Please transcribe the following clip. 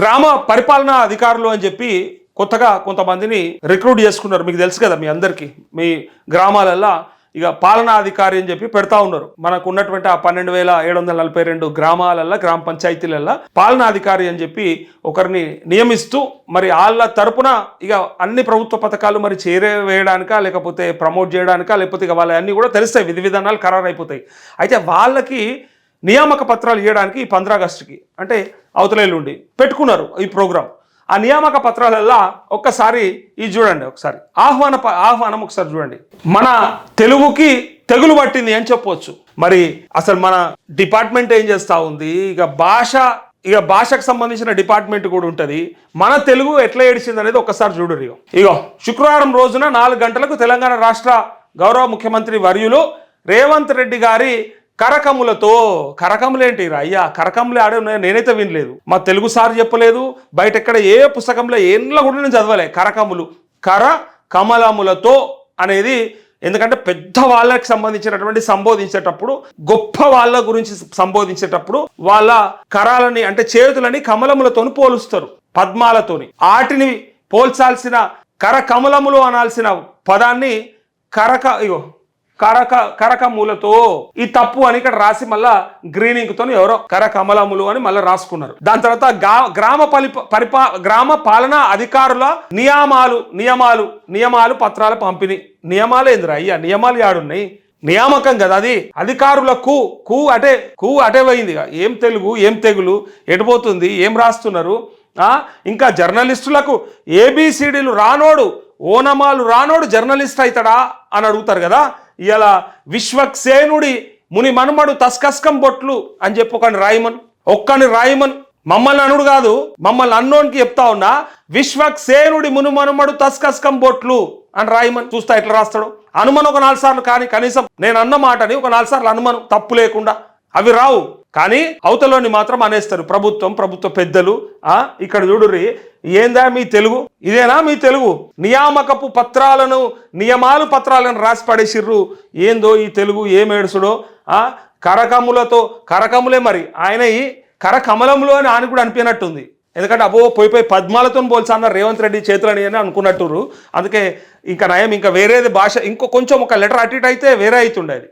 గ్రామ పరిపాలనా అధికారులు అని చెప్పి కొత్తగా కొంతమందిని రిక్రూట్ చేసుకున్నారు. మీకు తెలుసు కదా మీ అందరికీ. మీ గ్రామాలల్లో ఇక పాలనాధికారి అని చెప్పి పెడతా ఉన్నారు. మనకు ఉన్నటువంటి ఆ పన్నెండు వేల ఏడు వందల నలభై రెండు గ్రామాలల్లో గ్రామ పంచాయతీలల్లో పాలనాధికారి అని చెప్పి ఒకరిని నియమిస్తూ మరి వాళ్ళ తరపున ఇక అన్ని ప్రభుత్వ పథకాలు మరి చేరవేయడానికా లేకపోతే ప్రమోట్ చేయడానికా లేకపోతే ఇక వాళ్ళ అన్నీ కూడా తెలుస్తాయి. విధి విధానాలు ఖరారైపోతాయి. అయిపోతాయి అయితే వాళ్ళకి నియామక పత్రాలు ఇవ్వడానికి ఈ పంద్రా ఆగస్టుకి అంటే అవతలేళ్ళుండి పెట్టుకున్నారు ఈ ప్రోగ్రాం. ఆ నియామక పత్రాలల్లా ఒక్కసారి ఇది చూడండి ఒకసారి. ఆహ్వాన ప- ఆహ్వానం ఒకసారి చూడండి. మన తెలుగుకి తెగులు పట్టింది అని చెప్పవచ్చు మరి అసలు మన డిపార్ట్మెంట్ ఏం చేస్తూ ఉంది? ఇక భాష ఇక భాషకు సంబంధించిన డిపార్ట్మెంట్ కూడా ఉంటుంది. మన తెలుగు ఎట్లా ఏడిచింది అనేది ఒక్కసారి చూడరు ఇగో. ఇగో శుక్రవారం రోజున నాలుగు గంటలకు తెలంగాణ రాష్ట్ర గౌరవ ముఖ్యమంత్రి వర్యులు రేవంత్ రెడ్డి గారి కరకములతో కరకములేంటి అయ్యా కరకములు ఆడే ఉన్నాయి నేనైతే వినలేదు. మా తెలుగు సార్ చెప్పలేదు బయట ఎక్కడ ఏ పుస్తకంలో ఏంలో కూడా నేను చదవలే. కరకములు కర కమలములతో అనేది ఎందుకంటే పెద్ద వాళ్ళకి సంబంధించినటువంటి సంబోధించేటప్పుడు గొప్ప వాళ్ళ గురించి సంబోధించేటప్పుడు వాళ్ళ కరాలని అంటే చేతులని కమలములతోని పోలుస్తారు పద్మాలతోని. ఆటిని పోల్చాల్సిన కర కమలములు అనాల్సిన పదాన్ని కరక ఇగో కరక కరకములతో ఈ తప్పు అని ఇక్కడ రాసి మళ్ళా గ్రీనింగ్తో ఎవరో కరకమలములు అని మళ్ళీ రాసుకున్నారు. దాని తర్వాత గ్రామ పరిపా గ్రామ పాలనా అధికారుల నియామాలు నియమాలు నియమాలు పత్రాల పంపిణీ. నియమాలు ఏందిరా అయ్యా? నియమాలు యాడున్నాయి? నియామకం కదా అది. అధికారులకు కు అటే కు అటే పోయింది. ఇక. ఏం తెలుగు ఏం తెగులు ఎటుపోతుంది ఏం రాస్తున్నారు? ఇంకా జర్నలిస్టులకు ఏబిసిడీలు రానోడు ఓనమాలు రానోడు జర్నలిస్ట్ అవుతాడా అని అడుగుతారు కదా. ఇలా విశ్వక్సేనుడి ముని మనుమడు తస్కస్కం బొట్లు అని చెప్పి ఒకని రాయమన్ ఒక్కని రాయమన్. మమ్మల్ని అనుడు కాదు మమ్మల్ని అన్నోనికి చెప్తా ఉన్నా విశ్వక్సేనుడి ముని మనుమడు తస్కస్కం బొట్లు అని రాయమన్. చూస్తా ఎట్లా రాస్తాడు. అనుమను ఒక నాలుగు సార్లు కానీ కనీసం నేను అన్న మాటని ఒక నాలుగు సార్లు అనుమను తప్పు లేకుండా. అవి రావు. కానీ అవతలోని మాత్రం అనేస్తారు ప్రభుత్వం ప్రభుత్వ పెద్దలు ఆ ఇక్కడ చూడుర్రి ఏందా మీ తెలుగు? ఇదేనా మీ తెలుగు? నియామకపు పత్రాలను నియమాలు పత్రాలను రాసి పడేసిర్రు. ఏందో ఈ తెలుగు ఏమేడుసుడో ఆ కరకములతో కరకములే మరి ఆయన ఈ కరకమలంలో అని ఆయన కూడా అనిపినట్టుంది. ఎందుకంటే అబ్బో పోయి పోయి పద్మాలతో పోల్చా అన్న రేవంత్ రెడ్డి చేతులని అని అనుకున్నట్టురు. అందుకే ఇంకా నయం ఇంకా వేరేది భాష ఇంకో కొంచెం ఒక లెటర్ అటు ఇటు అయితే వేరే అవుతుండేది.